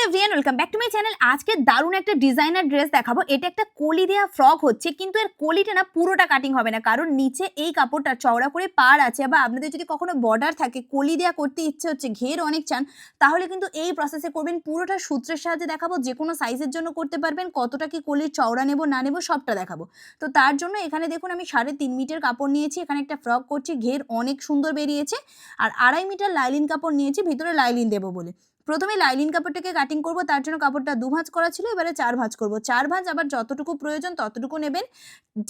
Hello welcome back to my channel আজকে দারুণ একটা ডিজাইনার ড্রেস দেখাবো। এটা একটা কলি দেওয়া ফ্রক হচ্ছে, কিন্তু এর কলিটা না পুরোটা কাটিং হবে না, কারণ নিচে এই কাপড়টা চওড়া করে পার আছে, বা আপনাদের যদি কখনো বর্ডার থাকে, কলি দেওয়া করতে ইচ্ছে হচ্ছে, ঘের অনেক চান, তাহলে কিন্তু এই প্রসেসে করবেন। পুরোটা সূত্রের সাহায্যে দেখাবো, যে কোনো সাইজের জন্য করতে পারবেন, কতটা কি কলির চওড়া নেব, না নেব, সবটা দেখাবো। তো তার জন্য এখানে দেখুন, আমি সাড়ে তিন মিটার কাপড় নিয়েছি, এখানে একটা ফ্রক করছি, ঘের অনেক সুন্দর বেরিয়েছে, আর আড়াই মিটার লাইলিন কাপড় নিয়েছি, ভিতরে লাইলিন দেবো বলে। প্রথমে লাইলিন কাপড়টাকে কাটিং করব, তার জন্য কাপড়টা দু ভাঁজ করা ছিল, এবারে চার ভাঁজ করব। চার ভাঁজ আবার যতটুকু প্রয়োজন ততটুকু নেবেন।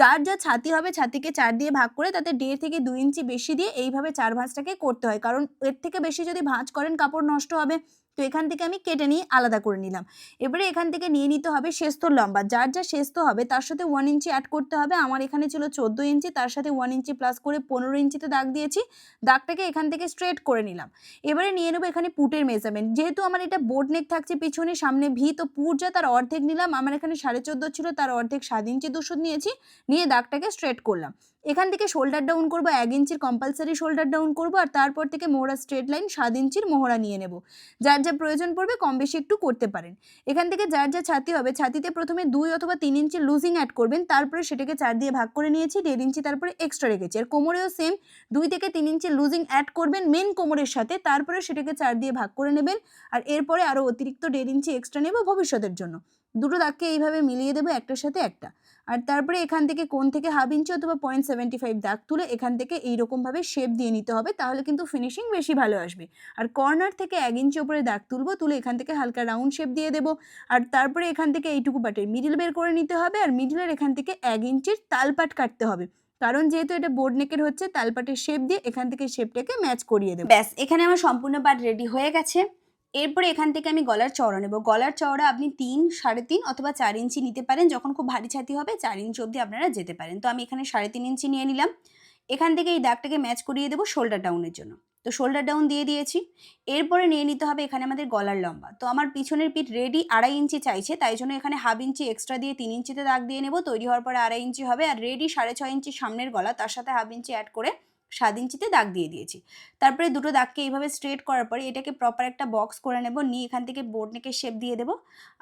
যার যা ছাতি হবে ছাতিকে চার দিয়ে ভাগ করে তাতে দেড় থেকে দুই ইঞ্চি বেশি দিয়ে এইভাবে চার ভাঁজটাকে করতে হয়। কারণ এর থেকে বেশি যদি ভাঁজ করেন, কাপড় নষ্ট হবে। তো এখান থেকে আমি কেটে নিয়ে আলাদা করে নিলাম। এবারে এখান থেকে নিয়ে নিতে হবে শেস্তর লম্বা। যার যা শেস্ত হবে তার সাথে ওয়ান ইঞ্চি অ্যাড করতে হবে। আমার এখানে ছিল চোদ্দ ইঞ্চি তার সাথে ওয়ান ইঞ্চি প্লাস করে পনেরো ইঞ্চিতে দাগ দিয়েছি। দাগটাকে এখান থেকে স্ট্রেট করে নিলাম। এবারে নিয়ে নেব এখানে পুটের মেজারমেন্ট যেহেতু আমার এটা বোর্ড নেক থাকছে পিছনে, সামনে ভি তো পুট যা তার অর্ধেক নিলাম। আমার এখানে সাড়ে চোদ্দ ছিল, তার অর্ধেক সাত ইঞ্চি দুশো নিয়েছি। নিয়ে দাগটাকে স্ট্রেট করলাম। এখান থেকে শোল্ডার ডাউন করব, এক ইঞ্চির কম্পালসারি শোল্ডার ডাউন করব, আর তারপর থেকে মোহরা স্ট্রেট লাইন সাত ইঞ্চির মোহরা নিয়ে নেব। যার যা প্রয়োজন পড়বে কম বেশি একটু করতে পারেন। এখান থেকে যার যা ছাতি হবে, ছাতিতে প্রথমে দুই অথবা তিন ইঞ্চি লুজিং অ্যাড করবেন, তারপরে সেটাকে চার দিয়ে ভাগ করে নিয়েছি, দেড় ইঞ্চি তারপরে এক্সট্রা রেখেছি। আর কোমরেও সেম দুই থেকে তিন ইঞ্চি লুজিং অ্যাড করবেন মেন কোমরের সাথে, তারপরে সেটাকে চার দিয়ে ভাগ করে নেবেন, আর এরপরে আরও অতিরিক্ত দেড় ইঞ্চি এক্সট্রা নেব ভবিষ্যতের জন্য। দুটো দাগকে এইভাবে মিলিয়ে দেবো, একটার সাথে একটা। আর তারপরে এখান থেকে কোন থেকে হাফ ইঞ্চি অথবা পয়েন্ট সেভেন্টি ফাইভ দাগ তুলে এখান থেকে এইরকমভাবে শেপ দিয়ে নিতে হবে, তাহলে কিন্তু ফিনিশিং বেশি ভালো আসবে। আর কর্নার থেকে এক ইঞ্চি ওপরে দাগ তুলবো, তুলে এখান থেকে হালকা রাউন্ড শেপ দিয়ে দেবো। আর তারপরে এখান থেকে এইটুকু পাটের মিডিল বের করে নিতে হবে, আর মিডিলের এখান থেকে এক ইঞ্চির তালপাট কাটতে হবে। কারণ যেহেতু এটা বোর্ড নেকের হচ্ছে, তালপাটের শেপ দিয়ে এখান থেকে শেপটাকে ম্যাচ করিয়ে দেবো। ব্যাস, এখানে আমার সম্পূর্ণ পাট রেডি হয়ে গেছে। এরপরে এখান থেকে আমি গলার চওড়া নেব। গলার চওড়া আপনি তিন, সাড়ে তিন অথবা চার ইঞ্চি নিতে পারেন, যখন খুব ভারী ছাতি হবে, চার ইঞ্চি অবধি আপনারা যেতে পারেন। তো আমি এখানে সাড়ে তিন ইঞ্চি নিয়ে নিলাম। এখান থেকে এই দাগটাকে ম্যাচ করিয়ে দেবো শোল্ডার ডাউনের জন্য। তো শোল্ডার ডাউন দিয়ে দিয়েছি। এরপরে নিয়ে নিতে হবে এখানে আমাদের গলার লম্বা। তো আমার পিছনের পিঠ রেডি আড়াই ইঞ্চি চাইছে, তাই জন্য এখানে হাফ ইঞ্চি এক্সট্রা দিয়ে তিন ইঞ্চিতে দাগ দিয়ে নেব। তৈরি হওয়ার পরে আড়াই ইঞ্চি হবে আর রেডি সাড়ে ছয় ইঞ্চি সামনের গলা, তার সাথে হাফ ইঞ্চি অ্যাড করে সাত ইঞ্চিতে দাগ দিয়ে দিয়েছি। তারপরে দুটো দাগকে এইভাবে স্ট্রেট করার পরে এটাকে প্রপার একটা বক্স করে নেব, নিয়ে এখান থেকে বোর্ড নেকের শেপ দিয়ে দেবো।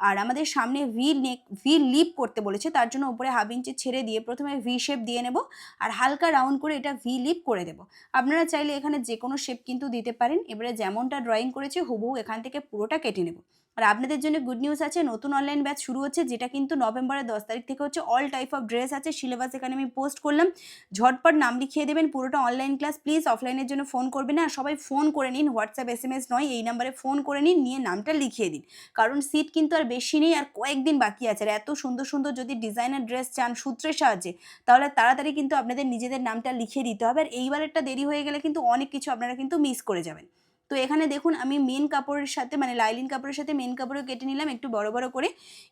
আর আমাদের সামনে ভি নেক ভি লিপ করতে বলেছে, তার জন্য উপরে হাফ ইঞ্চি ছেড়ে দিয়ে প্রথমে ভি শেপ দিয়ে নেব আর হালকা রাউন্ড করে এটা ভি লিপ করে দেবো। আপনারা চাইলে এখানে যে কোনো শেপ কিন্তু দিতে পারেন। এবারে যেমনটা ড্রয়িং করেছি, হুবহু এখান থেকে পুরোটা কেটে নেব। আর আপনাদের জন্য গুড নিউজ আছে, নতুন অনলাইন ব্যাচ শুরু হচ্ছে, যেটা কিন্তু নভেম্বরের দশ তারিখ থেকে হচ্ছে অল টাইপ অফ ড্রেস আছে সিলেবাস এখানে আমি পোস্ট করলাম। ঝটপট নাম লিখিয়ে দেবেন, পুরোটা অনলাইন ক্লাস প্লিজ অফলাইনের জন্য ফোন করবেন না। সবাই ফোন করে নিন হোয়াটসঅ্যাপ এস এম এস নয়, এই নাম্বারে ফোন করে নিন, নিয়ে নামটা লিখিয়ে দিন। কারণ সিট কিন্তু আর বেশি নেই, আর কয়েকদিন বাকি আছে। আর এত সুন্দর সুন্দর যদি ডিজাইনার ড্রেস চান সূত্রের সাহায্যে, তাহলে তাড়াতাড়ি কিন্তু আপনাদের নিজেদের নামটা লিখিয়ে দিতে হবে। আর এইবারেরটা দেরি হয়ে গেলে কিন্তু অনেক কিছু আপনারা কিন্তু মিস করে যাবেন। তো এখানে দেখুন আমি মেন কাপড়ের সাথে মানে লাইলিন কাপড়ের সাথে মেন কাপড়ও কেটে নিলাম একটু বড় বড় করে।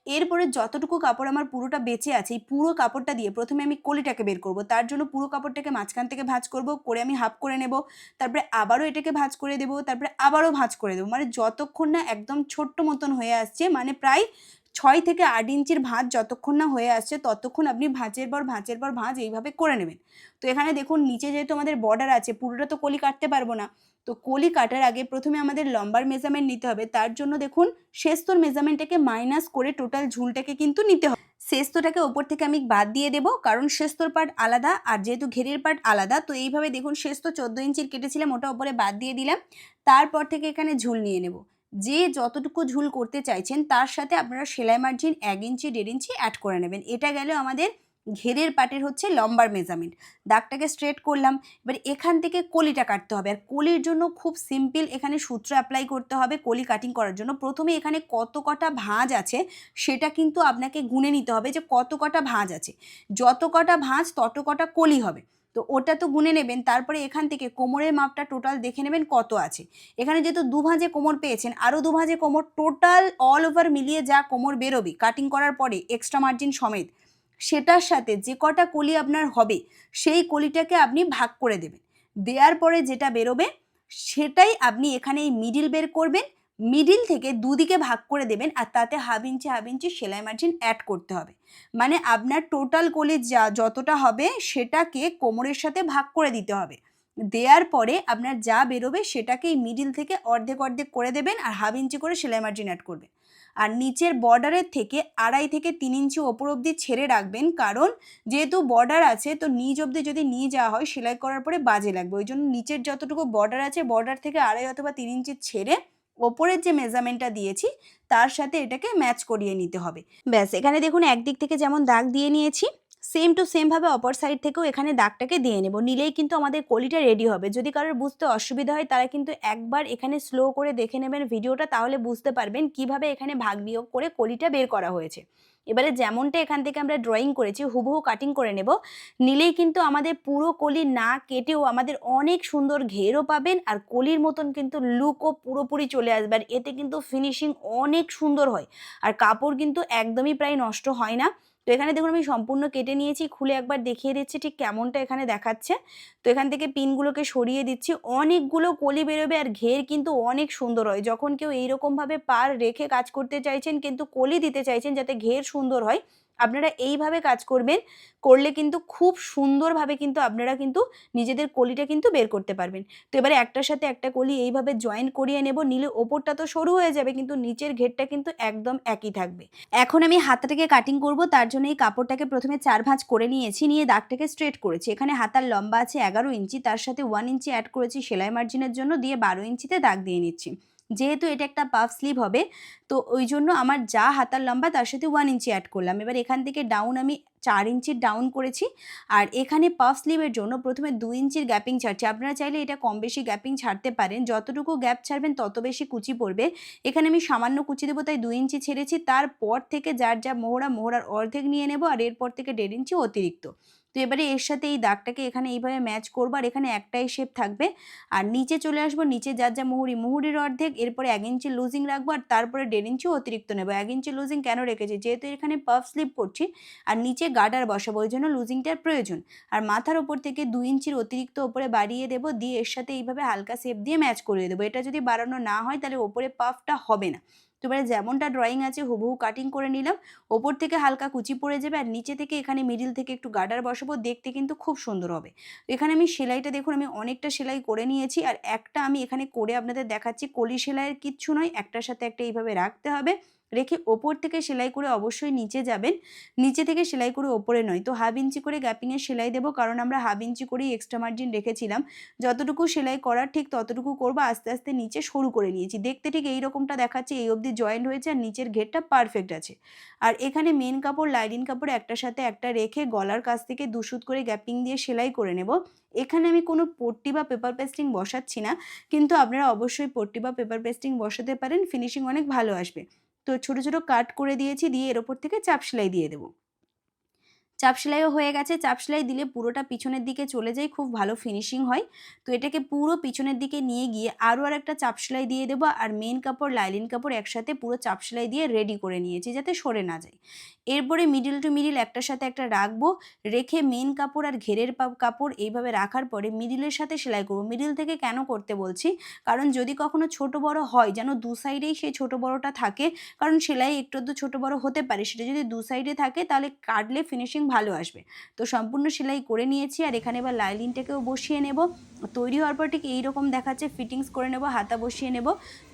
এরপরে যতটুকু কাপড় আমার পুরোটা বেঁচে আছে, এই পুরো কাপড়টা দিয়ে প্রথমে আমি কলিটাকে বের করব। তার জন্য পুরো কাপড়টাকে মাঝখান থেকে ভাঁজ করব, করে আমি হাফ করে নেব, তারপরে আবারও এটাকে ভাঁজ করে দেবো, তারপরে আবারও ভাঁজ করে দেবো। মানে যতক্ষণ না একদম ছোট্ট মতন হয়ে আসছে মানে প্রায় ছয় থেকে আট ইঞ্চির ভাঁজ যতক্ষণ না হয়ে আসছে, ততক্ষণ আপনি ভাঁজের পর ভাঁজের পর ভাঁজ এইভাবে করে নেবেন। তো এখানে দেখুন, নিচে যেহেতু আমাদের বর্ডার আছে, পুরোটা তো কলি কাটতে পারব না। তো কলি কাটার আগে প্রথমে আমাদের লম্বার মেজারমেন্ট নিতে হবে। তার জন্য দেখুন, শেস্তর মেজারমেন্টটাকে মাইনাস করে টোটাল ঝুলটাকে কিন্তু নিতে হবে। শেস্তটাকে ওপর থেকে আমি বাদ দিয়ে দেবো, কারণ শেস্তর পার্ট আলাদা আর যেহেতু ঘেরের পার্ট আলাদা, তো এইভাবে দেখুন, শেস্ত চোদ্দ ইঞ্চির কেটেছিলাম, ওটা ওপরে বাদ দিয়ে দিলাম। তারপর থেকে এখানে ঝুল নিয়ে নেব। যে যতটুকু ঝুল করতে চাইছেন, তার সাথে আপনারা সেলাই মার্জিন এক ইঞ্চি, দেড় ইঞ্চি অ্যাড করে নেবেন। এটা গেল আমাদের ঘেরের পাটের হচ্ছে লম্বার মেজারমেন্ট। দাগটাকে স্ট্রেট করলাম, এবার এখান থেকে কলিটা কাটতে হবে। আর কলির জন্য খুব সিম্পল এখানে সূত্র অ্যাপ্লাই করতে হবে, কলি কাটিং করার জন্য। প্রথমে এখানে কত কটা ভাঁজ আছে সেটা কিন্তু আপনাকে গুনে নিতে হবে যে কত কটা ভাঁজ আছে। যত কটা ভাঁজ, তত কটা কলি হবে। তো ওটা তো গুনে নেবেন, তারপরে এখান থেকে কোমরের মাপটা টোটাল দেখে নেবেন কত আছে। এখানে যেহেতু দু ভাঁজে কোমর পেয়েছেন, আরও দু ভাঁজে কোমর টোটাল অল ওভার মিলিয়ে যা কোমর বেরোবে। কাটিং করার পরে এক্সট্রা মার্জিন সমেত সেটার সাথে যে কটা কলি আপনার হবে, সেই কলিটাকে আপনি ভাগ করে দেবেন। দেওয়ার পরে যেটা বেরোবে, সেটাই আপনি এখানে এই মিডিল বের করবেন। মিডিল থেকে দুদিকে ভাগ করে দেবেন আর তাতে হাফ ইঞ্চি হাফ ইঞ্চি সেলাই মার্জিন অ্যাড করতে হবে। মানে আপনার টোটাল কলি যা, যতটা হবে সেটাকে কোমরের সাথে ভাগ করে দিতে হবে। দেওয়ার পরে আপনার যা বেরোবে সেটাকে এই মিডিল থেকে অর্ধেক অর্ধেক করে দেবেন আর হাফ ইঞ্চি করে সেলাই মার্জিন অ্যাড করবেন। আর নিচের বর্ডারের থেকে আড়াই থেকে তিন ইঞ্চি ওপর অবধি ছেড়ে রাখবেন। কারণ যেহেতু বর্ডার আছে, তো নিচ অবধি যদি নিয়ে যাওয়া হয়, সেলাই করার পরে বাজে লাগবে। ওই জন্য নিচের যতটুকু বর্ডার আছে বর্ডার থেকে আড়াই অথবা তিন ইঞ্চি ছেড়ে ওপরের যে মেজারমেন্টটা দিয়েছি, তার সাথে এটাকে ম্যাচ করিয়ে নিতে হবে। ব্যাস, এখানে দেখুন, একদিক থেকে যেমন দাগ দিয়ে নিয়েছি সেম টু সেমভাবে অপর সাইড থেকেও এখানে দাগটাকে দিয়ে নেব। নিলেই কিন্তু আমাদের কলিটা রেডি হবে। যদি কারোর বুঝতে অসুবিধা হয়, তারা কিন্তু একবার এখানে স্লো করে দেখে নেবেন ভিডিওটা, তাহলে বুঝতে পারবেন কীভাবে এখানে ভাগ বিয়োগ করে কলিটা বের করা হয়েছে। এবারে যেমনটা এখান থেকে আমরা ড্রয়িং করেছি, হুবহু কাটিং করে নেব। নিলেই কিন্তু আমাদের পুরো কলি না কেটেও আমাদের অনেক সুন্দর ঘেরও পাবেন আর কলির মতন কিন্তু লুকও পুরোপুরি চলে আসবে আর এতে কিন্তু ফিনিশিং অনেক সুন্দর হয়। আর কাপড় কিন্তু একদমই প্রায় নষ্ট হয় না। তো এখানে দেখুন আমি সম্পূর্ণ কেটে নিয়েছি, খুলে একবার দেখিয়ে দিচ্ছি ঠিক কেমনটা এখানে দেখাচ্ছে। তো এখান থেকে পিনগুলোকে সরিয়ে দিচ্ছি। অনেকগুলো কলি বেরোবে আর ঘের কিন্তু অনেক সুন্দর হয়। যখন কেউ এইরকমভাবে পার রেখে কাজ করতে চাইছেন কিন্তু কলি দিতে চাইছেন যাতে ঘের সুন্দর হয় আপনারা এইভাবে কাজ করবেন, করলে কিন্তু খুব সুন্দরভাবে কিন্তু আপনারা কিন্তু নিজেদের কলিটা কিন্তু বের করতে পারবেন। তো এবারে একটার সাথে একটা কলি এইভাবে জয়েন করিয়ে নেব, নিলে ওপরটা তো সরু হয়ে যাবে, কিন্তু নিচের ঘেরটা কিন্তু একদম একই থাকবে। এখন আমি হাতটাকে কাটিং করব, তার জন্য এই কাপড়টাকে প্রথমে চার ভাঁজ করে নিয়েছি, নিয়ে দাগটাকে স্ট্রেট করেছি। এখানে হাতার লম্বা আছে এগারো ইঞ্চি, তার সাথে ওয়ান ইঞ্চি অ্যাড করেছি সেলাই মার্জিনের জন্য, দিয়ে বারো ইঞ্চিতে দাগ দিয়ে নিচ্ছি। যেহেতু এটা একটা পাফ স্লিভ হবে, তো ওই জন্য আমার যা হাতার লম্বা তার সাথে ওয়ান ইঞ্চি অ্যাড করলাম। এবার এখান থেকে ডাউন আমি চার ইঞ্চির ডাউন করেছি, আর এখানে পাফ স্লিভের জন্য প্রথমে দু ইঞ্চির গ্যাপিং ছাড়ছি। আপনারা চাইলে এটা কম বেশি গ্যাপিং ছাড়তে পারেন, যতটুকু গ্যাপ ছাড়বেন তত বেশি কুচি পড়বে। এখানে আমি সামান্য কুচি দেবো, তাই দু ইঞ্চি ছেড়েছি। তারপর থেকে যার যা মোহরা, মোহরার অর্ধেক নিয়ে নেব, আর এরপর থেকে দেড় ইঞ্চি অতিরিক্ত। তো এবারে এর সাথে এই দাগটাকে এখানে এইভাবে ম্যাচ করব আর এখানে একটাই শেপ থাকবে। আর নিচে চলে আসব, নিচে যার যা মুহুরি, মুহুরির অর্ধেক, এরপরে এক ইঞ্চি লুজিং রাখব আর তারপরে দেড় ইঞ্চি অতিরিক্ত নেব। এক ইঞ্চি লুজিং কেন রেখেছি? যেহেতু এখানে পাফ স্লিপ করছি আর নিচে গার্ডার বসাবো, ওই জন্য লুজিংটার প্রয়োজন। আর মাথার ওপর থেকে দু ইঞ্চির অতিরিক্ত ওপরে বাড়িয়ে দেবো, দিয়ে এর সাথে এইভাবে হালকা শেপ দিয়ে ম্যাচ করিয়ে দেবো। এটা যদি বাড়ানো না হয় তাহলে ওপরে পাফটা হবে না। তো এবারে যেমনটা ড্রয়িং আছে, হুবহু কাটিং করে নিলাম। ওপর থেকে হালকা কুচি পড়ে যাবে আর নিচে থেকে এখানে মিডিল থেকে একটু গার্ডার বসাবো, দেখতে কিন্তু খুব সুন্দর হবে। এখানে আমি সেলাইটা দেখুন, আমি অনেকটা সেলাই করে নিয়েছি আর একটা আমি এখানে করে আপনাদের দেখাচ্ছি। কলি সেলাইয়ের কিচ্ছু নয়, একটার সাথে একটা এইভাবে রাখতে হবে। রেখে ওপর থেকে সেলাই করে অবশ্যই নিচে যাবেন। নিচে থেকে সেলাই করে ওপরে নয়। তো হাফ ইঞ্চি করে গ্যাপিংয়ে সেলাই দেবো, কারণ আমরা হাফ ইঞ্চি করেই এক্সট্রা মার্জিন রেখেছিলাম। যতটুকু সেলাই করার ঠিক ততটুকু করব, আস্তে আস্তে নিচে সরু করে নিয়েছি। দেখতে ঠিক এই রকমটা দেখাচ্ছে, এই অবধি জয়েন্ট হয়েছে আর নিচের ঘেরটা পারফেক্ট আছে। আর এখানে মেন কাপড় লাইনিং কাপড় একটার সাথে একটা রেখে গলার কাছ থেকে দুশুত করে গ্যাপিং দিয়ে সেলাই করে নেব। এখানে আমি কোনো পট্টি বা পেপার পেস্টিং বসাচ্ছি না, কিন্তু আপনারা অবশ্যই পট্টি বা পেপার পেস্টিং বসাতে পারেন ফিনিশিং অনেক ভালো আসবে। তো ছোট ছোট কাট করে দিয়েছি, দিয়ে এর ওপর থেকে চাপ সেলাই দিয়ে দেবো। চাপ সেলাইও হয়ে গেছে। চাপ সেলাই দিলে পুরোটা পিছনের দিকে চলে যায়, খুব ভালো ফিনিশিং হয়। তো এটাকে পুরো পিছনের দিকে নিয়ে গিয়ে আরও আর একটা চাপ সেলাই দিয়ে দেবো। আর মেন কাপড়, লাইলিন কাপড় একসাথে পুরো চাপ সেলাই দিয়ে রেডি করে নিয়েছি যাতে সরে না যায়। এরপরে মিডিল টু মিডিল একটার সাথে একটা রাখব, রেখে মেন কাপড় আর ঘেরের কাপড় এইভাবে রাখার পরে মিডিলের সাথে সেলাই করব। মিডিল থেকে কেন করতে বলছি? কারণ যদি কখনো ছোট বড় হয়, যেন দু সাইডেই সেই ছোট বড়টা থাকে, কারণ সেলাই একটু একটু ছোট বড় হতে পারে, সেটা যদি দু সাইডে থাকে তাহলে কাটলে ফিনিশিং ভালো আসবে। তো সম্পূর্ণ সেলাই করে নিয়েছি আর এখানে এবার লাইলিনটাকেও বসিয়ে নেব। তৈরি হওয়ার পর ঠিক এইরকম দেখাচ্ছে ফিটিংস করে নেব, হাতা বসিয়ে নেব।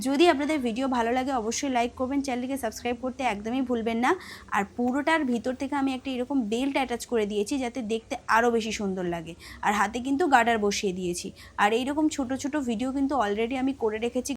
যদি আপনাদের ভিডিও ভালো লাগে অবশ্যই লাইক করবেন, চ্যানেলটিকে সাবস্ক্রাইব করতে একদমই ভুলবেন না। আর পুরোটার ভিতর থেকে আমি একটা এরকম বেল্ট অ্যাটাচ করে দিয়েছি যাতে দেখতে আরও বেশি সুন্দর লাগে। আর হাতে কিন্তু গার্ডার বসিয়ে দিয়েছি। আর এইরকম ছোট ছোট ভিডিও কিন্তু অলরেডি আমি করে রেখেছি।